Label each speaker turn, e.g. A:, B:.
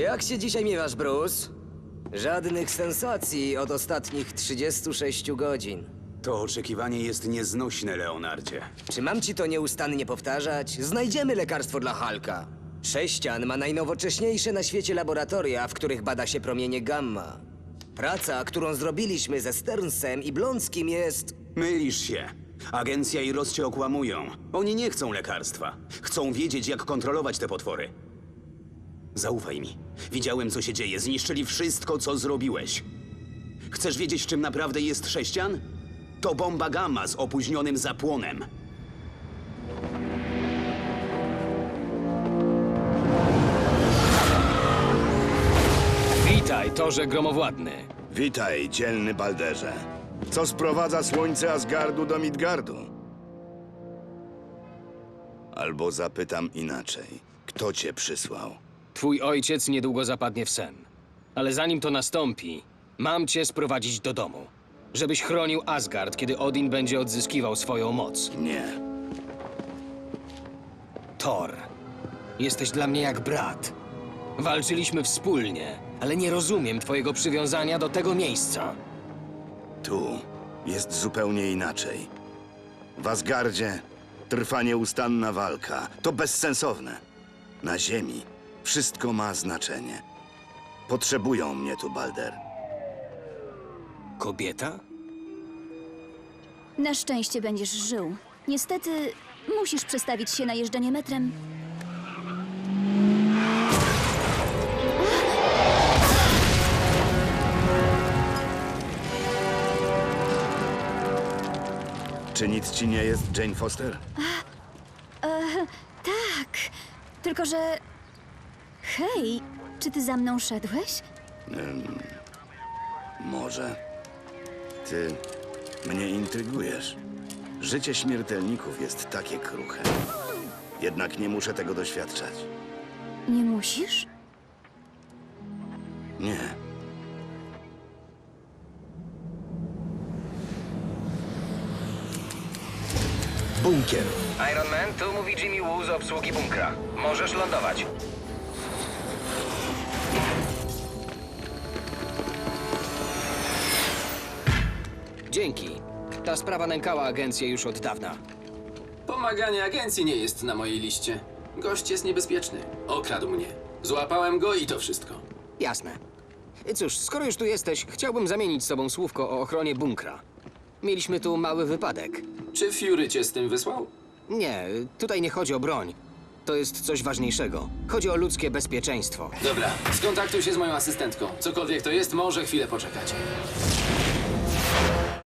A: Jak się dzisiaj miewasz, Bruce? Żadnych sensacji od ostatnich 36 godzin.
B: To oczekiwanie jest nieznośne, Leonardzie.
A: Czy mam ci to nieustannie powtarzać? Znajdziemy lekarstwo dla Halka. Sześcian ma najnowocześniejsze na świecie laboratoria, w których bada się promienie gamma. Praca, którą zrobiliśmy ze Sternsem i Blonskim jest...
B: Mylisz się. Agencja i Ross cię okłamują. Oni nie chcą lekarstwa. Chcą wiedzieć, jak kontrolować te potwory. Zaufaj mi. Widziałem, co się dzieje. Zniszczyli wszystko, co zrobiłeś. Chcesz wiedzieć, czym naprawdę jest sześcian? To bomba gamma z opóźnionym zapłonem.
C: Witaj, Torze Gromowładny.
D: Witaj, dzielny Balderze. Co sprowadza słońce Asgardu do Midgardu? Albo zapytam inaczej. Kto cię przysłał?
C: Twój ojciec niedługo zapadnie w sen. Ale zanim to nastąpi, mam cię sprowadzić do domu. Żebyś chronił Asgard, kiedy Odin będzie odzyskiwał swoją moc.
D: Nie.
C: Thor, jesteś dla mnie jak brat. Walczyliśmy wspólnie, ale nie rozumiem twojego przywiązania do tego miejsca.
D: Tu jest zupełnie inaczej. W Asgardzie trwa nieustanna walka. To bezsensowne. Na Ziemi wszystko ma znaczenie. Potrzebują mnie tu, Balder.
C: Kobieta?
E: Na szczęście będziesz żył. Niestety musisz przestawić się na jeżdżenie metrem.
D: Czy nic ci nie jest, Jane Foster?
E: Tak, tylko że. Hej, czy ty za mną szedłeś?
D: Może. Ty mnie intrygujesz. Życie śmiertelników jest takie kruche. Jednak nie muszę tego doświadczać.
E: Nie musisz?
D: Nie.
A: Bunkier.
C: Iron Man, tu mówi Jimmy Woo z obsługi bunkra. Możesz lądować. Dzięki. Ta sprawa nękała agencję już od dawna.
F: Pomaganie agencji nie jest na mojej liście. Gość jest niebezpieczny. Okradł mnie. Złapałem go i to wszystko.
C: Jasne. Cóż, skoro już tu jesteś, chciałbym zamienić z tobą słówko o ochronie bunkra. Mieliśmy tu mały wypadek.
F: Czy Fury cię z tym wysłał?
C: Nie, tutaj nie chodzi o broń. To jest coś ważniejszego. Chodzi o ludzkie bezpieczeństwo.
F: Dobra, skontaktuj się z moją asystentką. Cokolwiek to jest, może chwilę poczekać.